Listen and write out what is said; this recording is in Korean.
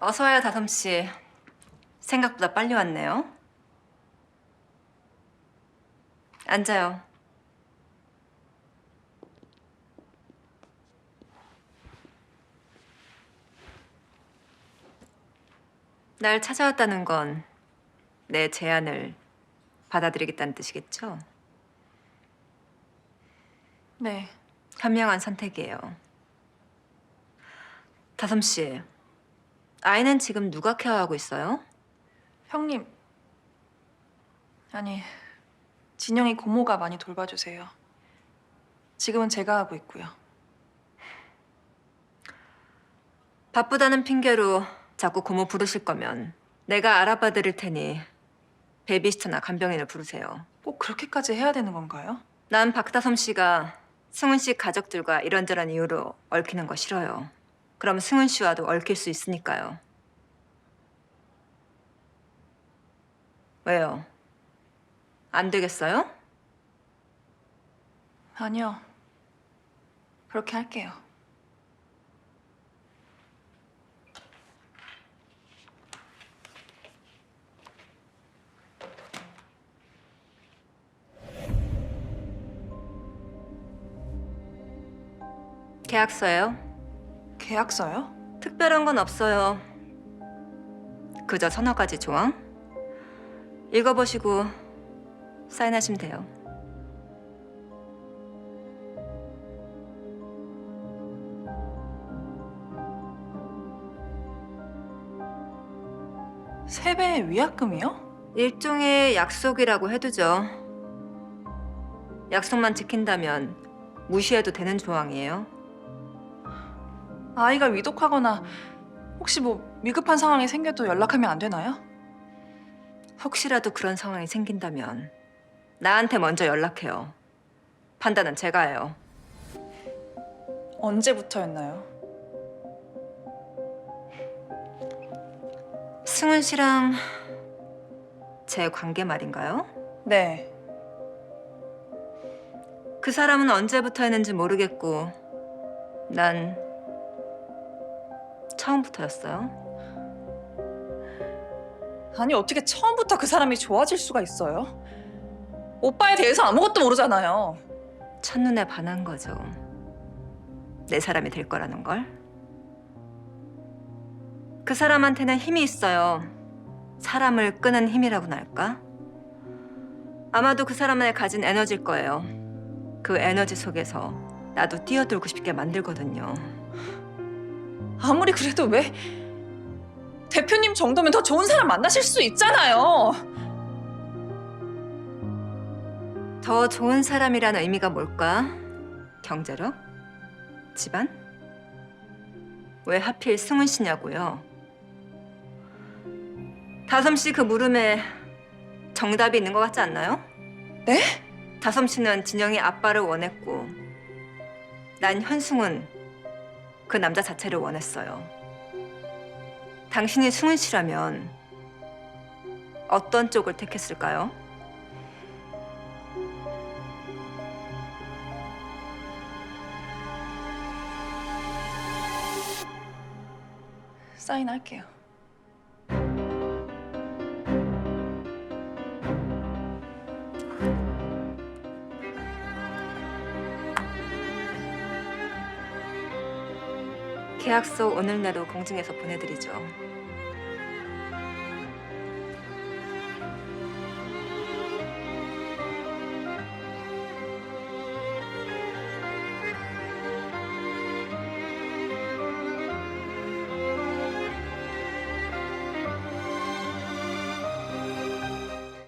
어서 와요, 다솜 씨. 생각보다 빨리 왔네요. 앉아요. 날 찾아왔다는 건 내 제안을 받아들이겠다는 뜻이겠죠? 네. 현명한 선택이에요. 다솜 씨, 아이는 지금 누가 케어하고 있어요? 형님. 아니, 진영이 고모가 많이 돌봐주세요. 지금은 제가 하고 있고요. 바쁘다는 핑계로 자꾸 고모 부르실 거면 내가 알아봐 드릴 테니 베이비시터나 간병인을 부르세요. 꼭 그렇게까지 해야 되는 건가요? 난 박다솜 씨가 승훈 씨 가족들과 이런저런 이유로 얽히는 거 싫어요. 그럼 승훈 씨와도 얽힐 수 있으니까요. 왜요? 안 되겠어요? 아니요. 그렇게 할게요. 계약서예요. 계약서요? 특별한 건 없어요. 그저 서너 가지 조항. 읽어보시고 사인하시면 돼요. 세 배의 위약금이요? 일종의 약속이라고 해두죠. 약속만 지킨다면 무시해도 되는 조항이에요. 아이가 위독하거나 혹시 뭐 위급한 상황이 생겨도 연락하면 안 되나요? 혹시라도 그런 상황이 생긴다면 나한테 먼저 연락해요. 판단은 제가 해요. 언제부터였나요? 승훈 씨랑 제 관계 말인가요? 네. 그 사람은 언제부터였는지 모르겠고 난 처음부터였어요. 아니 어떻게 처음부터 그 사람이 좋아질 수가 있어요? 오빠에 대해서 아무것도 모르잖아요. 첫눈에 반한 거죠. 내 사람이 될 거라는 걸. 그 사람한테는 힘이 있어요. 사람을 끄는 힘이라고나 할까? 아마도 그 사람만에 가진 에너지일 거예요. 그 에너지 속에서 나도 뛰어들고 싶게 만들거든요. 아무리 그래도 왜 대표님 정도면 더 좋은 사람 만나실 수 있잖아요. 더 좋은 사람이라는 의미가 뭘까? 경제력? 집안? 왜 하필 승훈 씨냐고요? 다솜 씨 그 물음에 정답이 있는 것 같지 않나요? 네? 다솜 씨는 진영이 아빠를 원했고 난 현승훈 그 남자 자체를 원했어요. 당신이 승훈 씨라면 어떤 쪽을 택했을까요? 사인할게요. 계약서 오늘 내로 공증해서 보내드리죠.